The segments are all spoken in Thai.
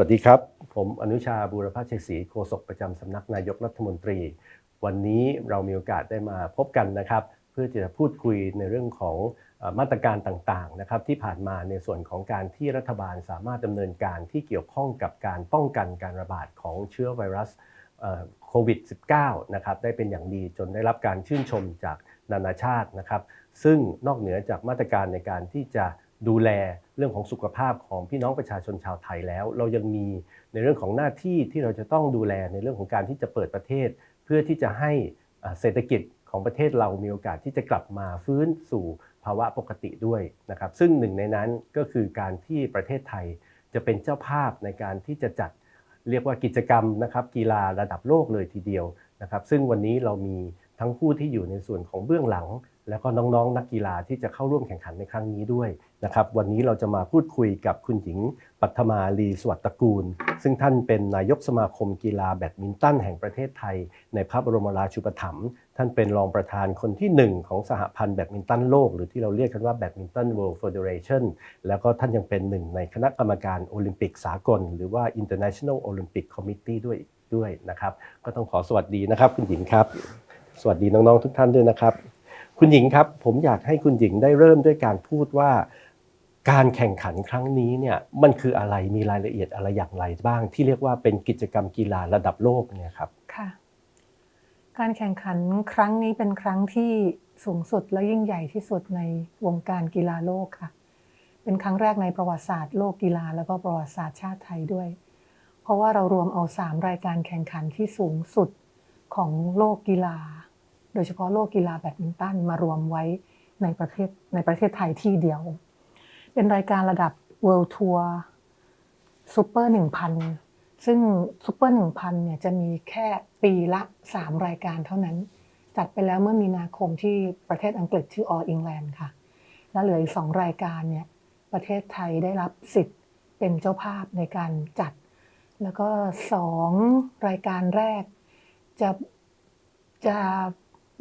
วัสดีครับ ผมอนุชาบูรพาชัยศรีโฆษกประจำสำนักนายกรัฐมนตรี วันนี้เรามีโอกาสได้มาพบกันนะครับ เพื่อจะพูดคุยในเรื่องของมาตรการต่างๆนะครับที่ผ่านมาในส่วนของการที่รัฐบาลสามารถดำเนินการที่เกี่ยวข้องกับการป้องกันการระบาดของเชื้อไวรัสโควิด -19 นะครับได้เป็นอย่างดีจนได้รับการชื่นชมจากนานาชาตินะครับ ซึ่งนอกเหนือจากมาตรการในการที่จะ ดูแลเรื่องของสุขภาพของพี่น้องประชาชนชาวไทยแล้ว เรายังมีในเรื่องของหน้าที่ที่เราจะต้องดูแลในเรื่องของการที่จะเปิดประเทศ เพื่อที่จะให้เศรษฐกิจของประเทศเรามีโอกาสที่จะกลับมาฟื้นสู่ภาวะปกติด้วยนะครับ ซึ่งหนึ่งในนั้นก็คือการที่ประเทศไทยจะเป็นเจ้าภาพในการที่จะจัดเรียกว่ากิจกรรมนะครับกีฬาระดับโลกเลยทีเดียวนะครับ ซึ่งวันนี้เรามีทั้งผู้ที่อยู่ในส่วนของเบื้องหลัง แล้วก็น้องๆ นักกีฬาที่จะเข้าร่วมแข่งขันในครั้งนี้ด้วยนะครับวันนี้เราจะมาพูดคุยกับคุณหญิงปัทมาลีสวัสดิ์ตกูล ซึ่งท่านเป็นนายกสมาคมกีฬาแบดมินตันแห่งประเทศไทย ในพระบรมราชูปถัมภ์ท่านเป็นรองประธานคนที่หนึ่งของสหพันธ์แบดมินตันโลก หรือที่เราเรียกกันว่าแบดมินตัน World Federation แล้วก็ท่านยังเป็นหนึ่งในคณะกรรมการโอลิมปิกสากล หรือว่า International Olympic Committee ด้วยด้วยนะครับ ก็ต้องขอสวัสดีนะครับ คุณหญิงครับ สวัสดีน้องๆทุกท่านด้วยนะครับ คุณหญิงครับ ผมอยากให้คุณหญิงได้เริ่มด้วยการพูดว่า การแข่งขันครั้งนี้เนี่ยมันคืออะไรมีรายละเอียดอะไรอย่างไรบ้าง ที่เรียกว่าเป็นกิจกรรมกีฬาระดับโลกเนี่ยครับค่ะ การแข่งขันครั้งนี้เป็นครั้งที่สูงสุดและยิ่งใหญ่ที่สุดในวงการกีฬาโลกค่ะ เป็นครั้งแรกในประวัติศาสตร์โลกกีฬาแล้วก็ประวัติศาสตร์ชาติไทยด้วย เพราะว่าเรารวมเอาสามรายการแข่งขันที่สูงสุดของโลกกีฬา โดยเฉพาะโลกกีฬาแบดมินตันมารวมไว้ในประเทศในประเทศไทยที่เดียว เป็นรายการระดับ World Tour ซูเปอร์1,000 ซึ่งซูเปอร์1,000เนี่ยจะมีแค่ปีละ 3 รายการเท่านั้น จัดไปแล้วเมื่อมีนาคมที่ประเทศอังกฤษชื่อ All England ค่ะ แล้วเหลืออีก 2 รายการเนี่ยประเทศไทยได้รับสิทธิ์เป็นเจ้าภาพในการจัด แล้วก็ 2 รายการแรกจะจะ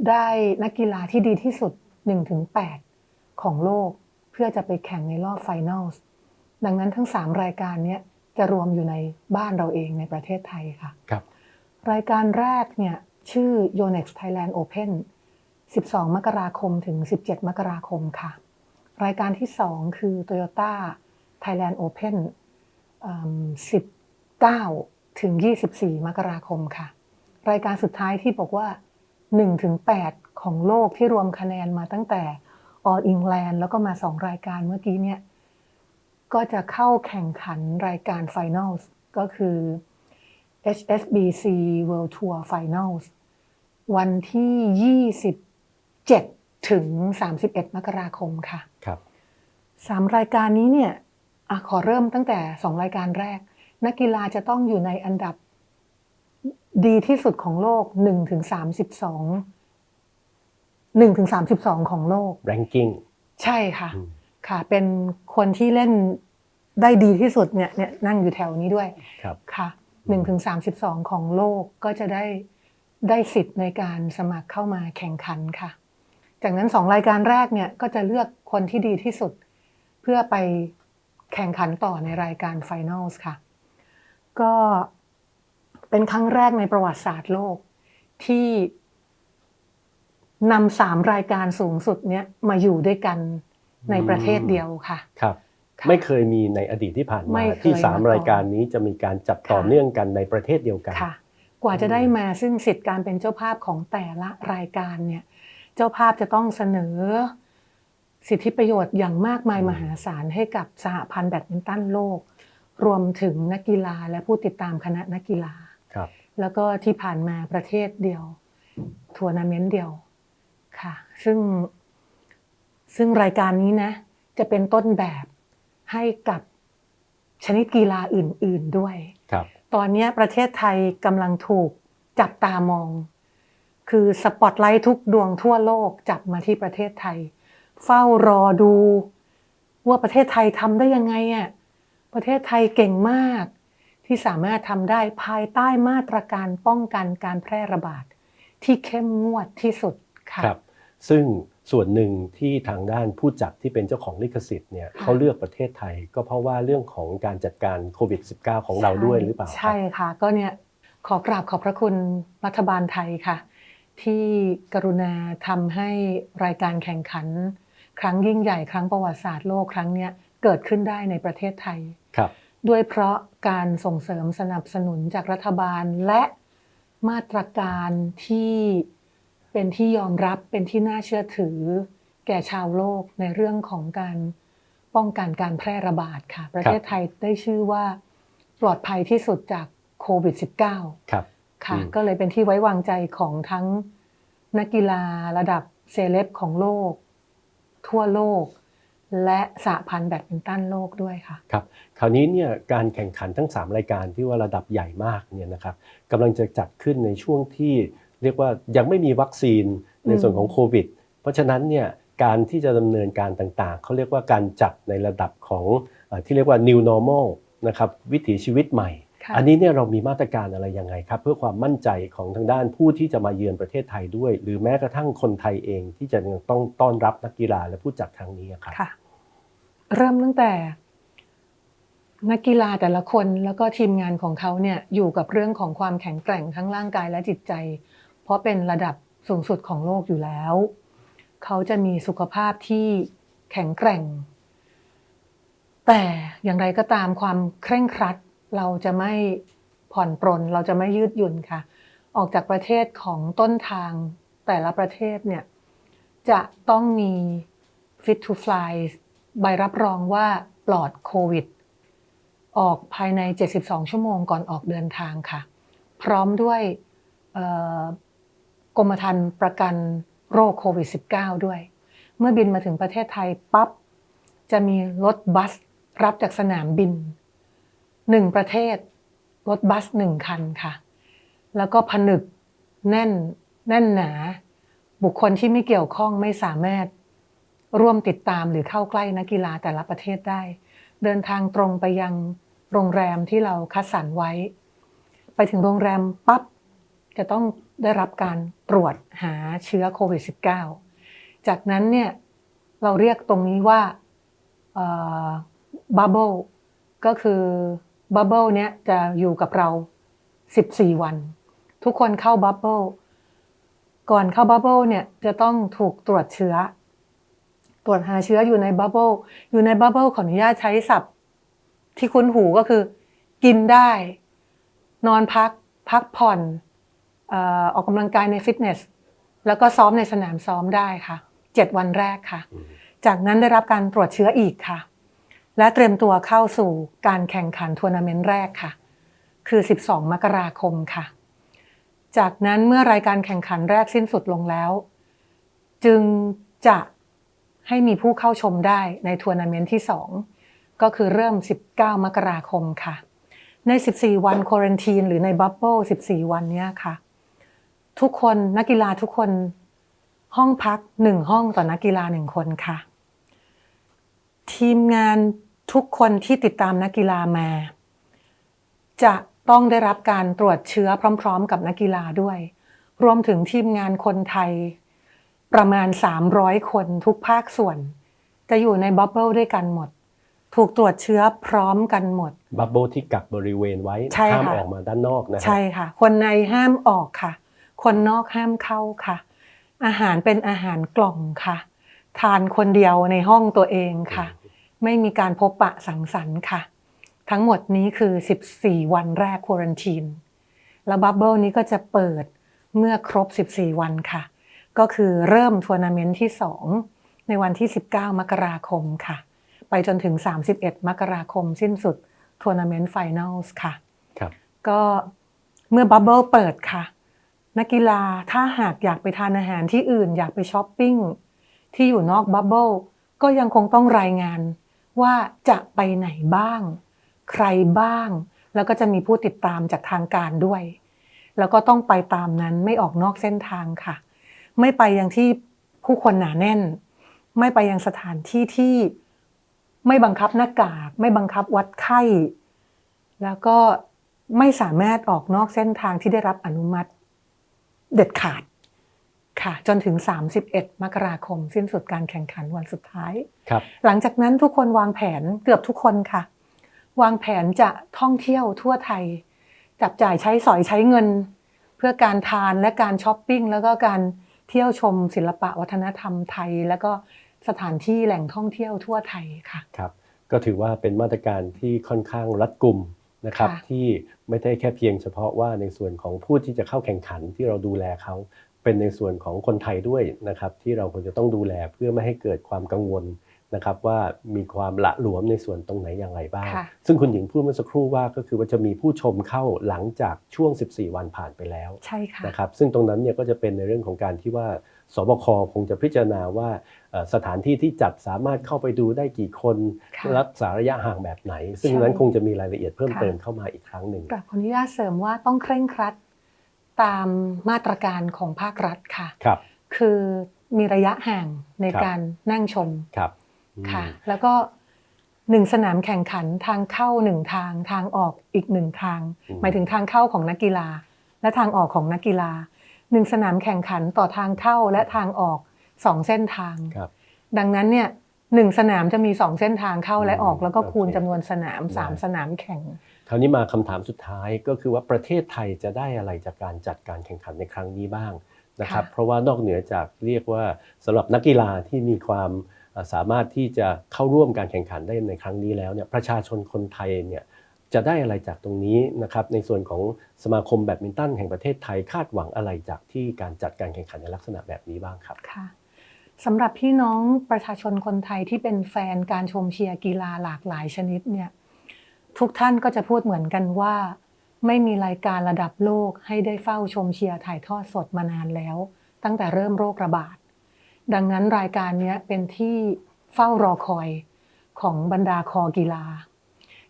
ได้นักกีฬาที่ดีที่สุด 1-8 ของโลก เพื่อจะไปแข่งในรอบไฟแนลส์ดังนั้นทั้ง 3 รายการเนี้ยจะรวมอยู่ในบ้านเราเองในประเทศไทยค่ะครับ รายการแรกเนี่ยชื่อ Yonex Thailand Open 12 มกราคมถึง 17 มกราคมค่ะ รายการที่ 2 คือ Toyota Thailand Open เอิ่ม19 ถึง 24 มกราคมค่ะ รายการสุดท้ายที่บอกว่า 1ถึง8ของโลกที่รวมคะแนนมาตั้งแต่ All England แล้วก็มา 2 รายการเมื่อกี้เนี่ยก็จะเข้าแข่งขันรายการ Finals ก็คือ HSBC World Tour Finals วันที่ 27 ถึง 31 มกราคมค่ะครับสามรายการนี้เนี่ยอะขอเริ่มตั้งแต่สองรายการแรก นักกีฬาจะต้องอยู่ในอันดับ ดีที่สุดของโลก1ถึง32 1ถึง32ของโลก ranking ใช่ค่ะอืมค่ะ เป็นคนที่เล่นได้ดีที่สุดเนี่ยเนี่ยนั่งอยู่แถวนี้ด้วยครับค่ะหนึ่งถึงสามสิบสองของโลกก็จะได้ได้สิทธิ์ในการสมัครเข้ามาแข่งขันค่ะ จากนั้นสองรายการแรกเนี่ยก็จะเลือกคนที่ดีที่สุด เพื่อไปแข่งขันต่อในรายการไฟแนลส์ค่ะ ก็ เป็นครั้งแรกในประวัติศาสตร์โลก ที่นำสามรายการสูงสุดเนี้ยมาอยู่ด้วยกันในประเทศเดียวค่ะครับค่ะไม่เคยมีในอดีตที่ผ่านไม่มาเคยที่สามมาก่อนรายการนี้จะมีการจัดต่อค่ะเนื่องกันในประเทศเดียวกันค่ะ กว่าจะได้มาซึ่งสิทธิ์การเป็นเจ้าภาพของแต่ละรายการเนี่ย เจ้าภาพจะต้องเสนอ สิทธิประโยชน์อย่างมากมายอืมมหาศาลให้กับสหพันธ์แบดมินตันโลก รวมถึงนักกีฬาและผู้ติดตามคณะนักกีฬาครับ แล้วก็ที่ผ่านมาประเทศเดียวทัวร์นาเมนต์เดียวค่ะ ซึ่งซึ่งรายการนี้นะ จะเป็นต้นแบบให้กับชนิดกีฬาอื่น ๆด้วย ครับ ตอนเนี้ยประเทศไทยกำลังถูกจับตามอง คือสปอตไลท์ทุกดวงทั่วโลกจับมาที่ประเทศไทย เฝ้ารอดู ว่าประเทศไทยทำได้ยังไงอะประเทศไทยเก่งมาก ที่สามารถทำได้ภายใต้มาตรการป้องกันการแพร่ระบาด ที่เข้มงวดที่สุดค่ะครับ ซึ่งส่วนหนึ่งที่ทางด้านผู้จัดที่เป็นเจ้าของลิขสิทธิ์เนี่ยค่ะเขาเลือกประเทศไทย ก็เพราะว่าเรื่องของการจัดการโควิด -19 ของเราด้วยหรือเปล่าครับใช่ค่ะ ก็เนี่ยขอกราบขอบพระคุณรัฐบาลไทยค่ะ ที่กรุณาทำให้รายการแข่งขัน ครั้งยิ่งใหญ่ครั้งประวัติศาสตร์โลกครั้งเนี้ยเกิดขึ้นได้ในประเทศไทยครับ ด้วยเพราะการส่งเสริมสนับสนุนจากรัฐบาลและมาตรการที่เป็นที่ยอมรับเป็นที่น่าเชื่อถือ แก่ชาวโลกในเรื่องของการป้องกันการแพร่ระบาดค่ะ ประเทศไทยได้ชื่อว่าปลอดภัยที่สุดจากโควิด -19 ครับค่ะอืมก็เลยเป็นที่ไว้วางใจของทั้งนักกีฬาระดับเซเลบของโลก ทั่วโลก และสหพันธ์แบดมินตันโลกด้วยค่ะครับคราวนี้เนี่ยการแข่งขันทั้ง 3 รายการที่ว่าระดับใหญ่มากเนี่ยนะครับกำลังจะจัดขึ้นในช่วงที่เรียกว่ายังไม่มีวัคซีนในส่วนของโควิด เพราะฉะนั้นเนี่ยการที่จะดำเนินการต่างๆ เขาเรียกว่าการจัดในระดับของเอ่อที่เรียกว่า new normal นะครับวิถีชีวิตใหม่ค่ะ อันนี้เนี่ยเรามีมาตรการอะไรยังไงครับ เพื่อความมั่นใจของทางด้านผู้ที่จะมาเยือนประเทศไทยด้วย หรือแม้กระทั่งคนไทยเองที่จะยังต้องต้อนรับนักกีฬาและผู้จัดครั้งนี้ครับค่ะ เริ่มตั้งแต่นักกีฬาแต่ละคนแล้วก็ทีมงานของเขาเนี่ยอยู่กับเรื่องของความแข็งแกร่งทั้งร่างกายและจิตใจ เพราะเป็นระดับสูงสุดของโลกอยู่แล้ว เขาจะมีสุขภาพที่แข็งแกร่ง แต่อย่างไรก็ตามความเคร่งครัด เราจะไม่ผ่อนปรนเราจะไม่ยืดหยุ่นค่ะ ออกจากประเทศของต้นทางแต่ละประเทศเนี่ยจะต้องมี Fit to Fly ใบรับรองว่าปลอดโควิด ออกภายใน 72 ชั่วโมงก่อนออกเดินทางค่ะ พร้อมด้วยกรมธรรม์ประกันโรคโควิด -19 ด้วย เมื่อบินมาถึงประเทศไทยปั๊บจะมีรถบัสรับจากสนามบิน หนึ่งประเทศ รถบัสหนึ่งคันค่ะ แล้วก็ผนึกแน่นแน่นหนา บุคคลที่ไม่เกี่ยวข้องไม่สามารถร่วมติดตามหรือเข้าใกล้นักกีฬาแต่ละประเทศได้ เดินทางตรงไปยังโรงแรมที่เราคัดสรรไว้ ไปถึงโรงแรมปั๊บจะต้องได้รับการตรวจหาเชื้อโควิด -19 จากนั้นเนี่ยเราเรียกตรงนี้ว่าบับเบิลก็คือ บับเบิลเนี้ยจะอยู่กับเรา 14 วัน ทุกคนเข้าบับเบิลก่อนเข้าบับเบิลเนี่ยจะต้องถูกตรวจเชื้อ ตรวจหาเชื้ออยู่ในบับเบิลอยู่ในบับเบิลขออนุญาตใช้ศัพท์ ที่คุ้นหูก็คือ กินได้ นอนพัก พักผ่อนออกกำลังกายในฟิตเนส แล้วก็ซ้อมในสนามซ้อมได้ค่ะเจ็ดวันแรกค่ะ จากนั้นได้รับการตรวจเชื้ออีกค่ะ และเตรียมตัวเข้าสู่การแข่งขันทัวร์นาเมนต์แรกค่ะ คือ 12 มกราคมค่ะ จากนั้นเมื่อรายการแข่งขันแรกสิ้นสุดลงแล้ว จึงจะให้มีผู้เข้าชมได้ในทัวร์นาเมนต์ที่ 2 ก็คือเริ่ม 19 มกราคมค่ะ ใน 14 วันควอนตีนหรือในบับเบิล14 วันนี้ค่ะ ทุกคนนักกีฬาทุกคนห้องพักหนึ่งห้องต่อนักกีฬาหนึ่งคนค่ะ ทีมงาน ทุกคนที่ติดตามนักกีฬามา จะต้องได้รับการตรวจเชื้อพร้อม ๆ กับนักกีฬาด้วย รวมถึงทีมงานคนไทย ประมาณ 300 คนทุกภาคส่วน จะอยู่ในบับเบิลด้วยกันหมด ถูกตรวจเชื้อพร้อมกันหมด บับเบิลที่กักบริเวณไว้ใช่ห้ามค่ะออกมาด้านนอกนะฮะใช่ค่ะ คนในห้ามออกค่ะ คนนอกห้ามเข้าค่ะ อาหารเป็นอาหารกล่องค่ะ ทานคนเดียวในห้องตัวเองค่ะ ไม่มีการพบปะสังสรรค์ค่ะ ทั้งหมดนี้คือ 14 วันแรกควอรันทีน แล้วบับเบิลนี้ก็จะเปิดเมื่อครบ 14 วันค่ะ ก็คือเริ่มทัวร์นาเมนต์ที่ 2 ในวันที่ 19 มกราคมค่ะ ไปจนถึง 31 มกราคมสิ้นสุดทัวร์นาเมนต์ไฟแนลส์ค่ะครับก็เมื่อบับเบิลเปิดค่ะ นักกีฬาถ้าหากอยากไปทานอาหารที่อื่นอยากไปช้อปปิ้งที่อยู่นอกบับเบิลก็ยังคงต้องรายงาน ว่าจะไปไหนบ้าง ใครบ้าง แล้วก็จะมีผู้ติดตามจากทางการด้วย แล้วก็ต้องไปตามนั้นไม่ออกนอกเส้นทางค่ะ ไม่ไปยังที่ผู้คนหนาแน่น ไม่ไปยังสถานที่ที่ไม่บังคับหน้ากาก ไม่บังคับวัดไข้ แล้วก็ไม่สามารถออกนอกเส้นทางที่ได้รับอนุมัติ เด็ดขาด ค่ะ จนถึง 31 มกราคม สิ้นสุดการแข่งขันวันสุดท้ายครับหลังจากนั้นทุกคนวางแผนเกือบทุกคนค่ะ วางแผนจะท่องเที่ยวทั่วไทย จับจ่ายใช้สอยใช้เงิน เพื่อการทานและการช้อปปิ้งแล้วก็การเที่ยวชมศิลปะวัฒนธรรมไทย แล้วก็สถานที่แหล่งท่องเที่ยวทั่วไทยค่ะครับก็ถือว่าเป็นมาตรการที่ค่อนข้างรัดกุมนะครับค่ะที่ไม่ได้แค่เพียงเฉพาะว่าในส่วนของผู้ที่จะเข้าแข่งขันที่เราดูแลเขา เป็นในส่วนของคนไทยด้วยนะครับ ที่เราควรจะต้องดูแลเพื่อไม่ให้เกิดความกังวลนะครับว่ามีความละหลวมในส่วนตรงไหนอย่างไรบ้างค่ะซึ่งคุณหญิงพูดเมื่อสักครู่ว่าก็คือว่าจะมีผู้ชมเข้าหลังจากช่วง 14 วันผ่านไปแล้วใช่ค่ะนะครับซึ่งตรงนั้นเนี่ยก็จะเป็นในเรื่องของการที่ว่าสบคคงจะพิจารณาว่าเอ่อสถานที่ที่จัดสามารถเข้าไปดูได้กี่คนค่ะรักษาระยะห่างแบบไหน ซึ่งใช่นั้นคงจะมีรายละเอียดเพิ่มค่ะเติมเข้ามาอีกครั้งหนึ่งกราบขออนุญาตเสริมว่าต้องเคร่งครัด ตามมาตรการของภาครัฐค่ะครับคือมีระยะห่างในครับการนั่งชมครับอืมค่ะ แล้วก็หนึ่งสนามแข่งขันทางเข้าหนึ่งทางทางออกอีกหนึ่งทาง หมายถึงทางเข้าของนักกีฬา และทางออกของนักกีฬาหนึ่งสนามแข่งขันต่อทางเข้าและทางออกสองเส้นทางครับดังนั้นเนี่ยหนึ่งสนามจะมีสองเส้นทางเข้าและออกอืมแล้วก็คูณโอเคจำนวนสนามสามได้สนามแข่ง คราวนี้มาคำถามสุดท้ายก็คือว่าประเทศไทยจะได้อะไรจากการจัดการแข่งขันในครั้งนี้บ้างนะครับค่ะเพราะว่านอกเหนือจากเรียกว่าสำหรับนักกีฬาที่มีความเอ่อสามารถที่จะเข้าร่วมการแข่งขันได้ในครั้งนี้แล้วเนี่ยประชาชนคนไทยเนี่ยจะได้อะไรจากตรงนี้นะครับในส่วนของสมาคมแบดมินตันแห่งประเทศไทยคาดหวังอะไรจากที่การจัดการแข่งขันในลักษณะแบบนี้บ้างครับค่ะสำหรับพี่น้องประชาชนคนไทยที่เป็นแฟนการชมเชียร์กีฬาหลากหลายชนิดเนี่ย ทุกท่านก็จะพูดเหมือนกันว่า ไม่มีรายการระดับโลกให้ได้เฝ้าชมเชียร์ถ่ายทอดสดมานานแล้ว ตั้งแต่เริ่มโรคระบาด ดังนั้นรายการนี้เป็นที่เฝ้ารอคอยของบรรดาคอกีฬา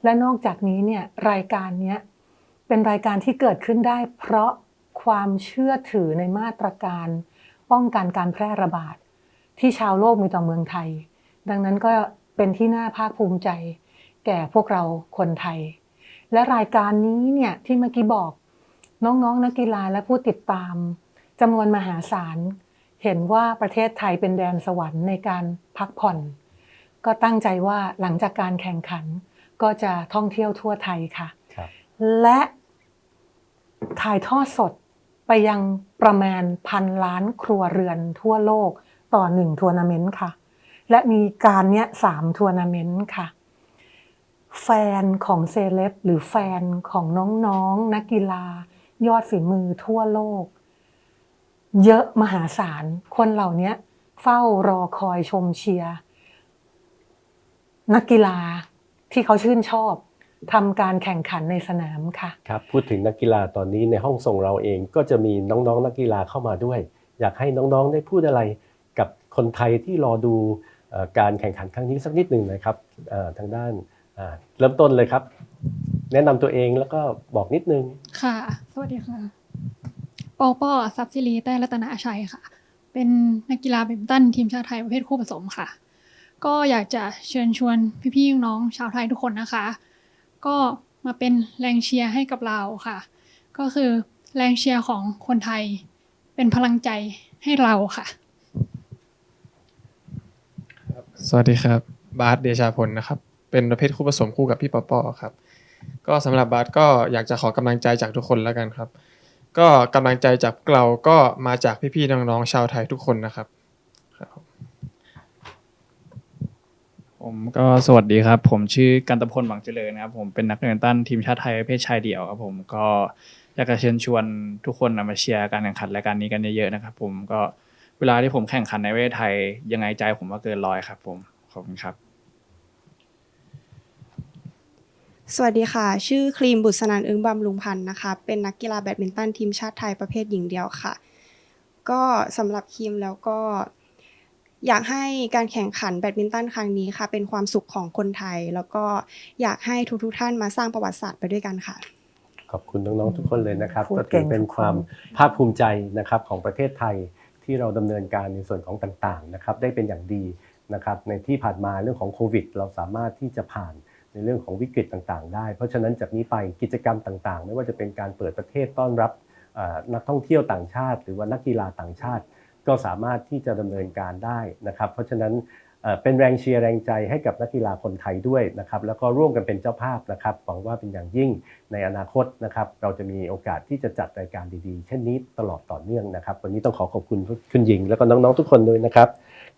และนอกจากนี้เนี่ยรายการนี้เป็นรายการที่เกิดขึ้นได้ เพราะความเชื่อถือในมาตรการ ป้องกันการแพร่ระบาด ที่ชาวโลกมีต่อเมืองไทย ดังนั้นก็เป็นที่น่าภาคภูมิใจ แก่พวกเราคนไทย และรายการนี้เนี่ยที่เมื่อกี้บอกน้องๆนักกีฬาและผู้ติดตามจำนวนมหาศาล เห็นว่าประเทศไทยเป็นแดนสวรรค์ในการพักผ่อน ก็ตั้งใจว่าหลังจากการแข่งขันก็จะท่องเที่ยวทั่วไทยค่ะครับและถ่ายทอดสดไปยังประมาณพันล้านครัวเรือนทั่วโลกต่อหนึ่งทัวร์นาเมนต์ค่ะ และมีการเนี้ยสามทัวร์นาเมนต์ค่ะ แฟนของเซเลบหรือแฟนของน้องๆนนักกีฬา ยอดฝีมือทั่วโลก เยอะมหาศาล คนเหล่านี้เฝ้ารอคอยชมเชียร์ นักกีฬาที่เขาชื่นชอบทำการแข่งขันในสนามค่ะครับพูดถึงนักกีฬาตอนนี้ในห้องส่งเราเองก็จะมีน้องๆ นักกีฬาเข้ามาด้วย อยากให้น้องๆได้พูดอะไรกับคนไทยที่รอดูการแข่งขันครั้งนี้สักนิดหนึ่งนะครับทางด้าน เริ่มต้นเลยครับ แนะนำตัวเองแล้วก็บอกนิดนึง ค่ะ สวัสดีค่ะ ปอปอซับซิลีแต้รัตนาชัยค่ะ เป็นนักกีฬาแบดมินตันทีมชาติไทยประเภทคู่ผสมค่ะ ก็อยากจะเชิญชวนพี่ๆน้องๆชาวไทยทุกคนนะคะ ก็มาเป็นแรงเชียร์ให้กับเราค่ะ ก็คือแรงเชียร์ของคนไทย เป็นพลังใจให้เราค่ะ สวัสดีครับ บาสเดชาพลนะครับ เป็นประเภทคู่ผสมคู่กับพี่ปอปอครับ ก็สำหรับบาสก็อยากจะขอกำลังใจจากทุกคนแล้วกันครับ ก็กำลังใจจากเราก็มาจากพี่ๆน้องๆชาวไทยทุกคนนะครับผมก็สวัสดีครับ ผมชื่อกันตพลหวังเจริญนะครับ ผมเป็นนักแบดมินตันทีมชาติไทยประเภทชายเดี่ยวครับผมก็อยากจะเชิญชวนทุกคนนะมาเชียร์การแข่งขันรายการนี้กันเยอะๆนะครับ ผมก็เวลาที่ผมแข่งขันในประเทศไทยยังไงใจผมก็เกินร้อยครับ ผมขอบคุณครับ สวัสดีค่ะ ชื่อครีมบุษนันท์อึ้งบำรุงพันธ์นะคะ เป็นนักกีฬาแบดมินตันทีมชาติไทยประเภทหญิงเดียวค่ะ ก็สำหรับครีมแล้วก็ อยากให้การแข่งขันแบดมินตันครั้งนี้ค่ะ เป็นความสุขของคนไทย แล้วก็อยากให้ทุกๆท่านมาสร้างประวัติศาสตร์ไปด้วยกันค่ะขอบคุณน้องๆทุกคนเลยนะครับพูดก็เก่ถืองเป็นทุกคนความภาคภูมิใจนะครับของประเทศไทยที่เราดำเนินการในส่วนของต่างๆนะครับได้เป็นอย่างดีนะครับในที่ผ่านมาเรื่องของโควิด เราสามารถที่จะผ่าน ในเรื่องของวิกฤตต่างๆ ได้ เพราะฉะนั้นจากนี้ไปกิจกรรมต่างๆ ไม่ว่าจะเป็นการเปิดประเทศต้อนรับนักท่องเที่ยวต่างชาติ หรือว่านักกีฬาต่างชาติ ก็สามารถที่จะดำเนินการได้นะครับ เพราะฉะนั้นเอ่อเป็นแรงเชียร์แรงใจให้กับนักกีฬาคนไทยด้วยนะครับแล้วก็ร่วมกันเป็นเจ้าภาพนะครับหวังว่าเป็นอย่างยิ่งในอนาคตนะครับเราจะมีโอกาสที่จะจัดรายการดีๆ เช่นนี้ตลอดต่อเนื่องนะครับ วันนี้ต้องขอขอบคุณคุณหญิง แล้วก็น้องๆทุกคนด้วยนะครับ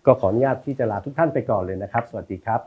ก็ขออนุญาตที่จะลาทุกท่านไปก่อนเลยนะครับ สวัสดีครับ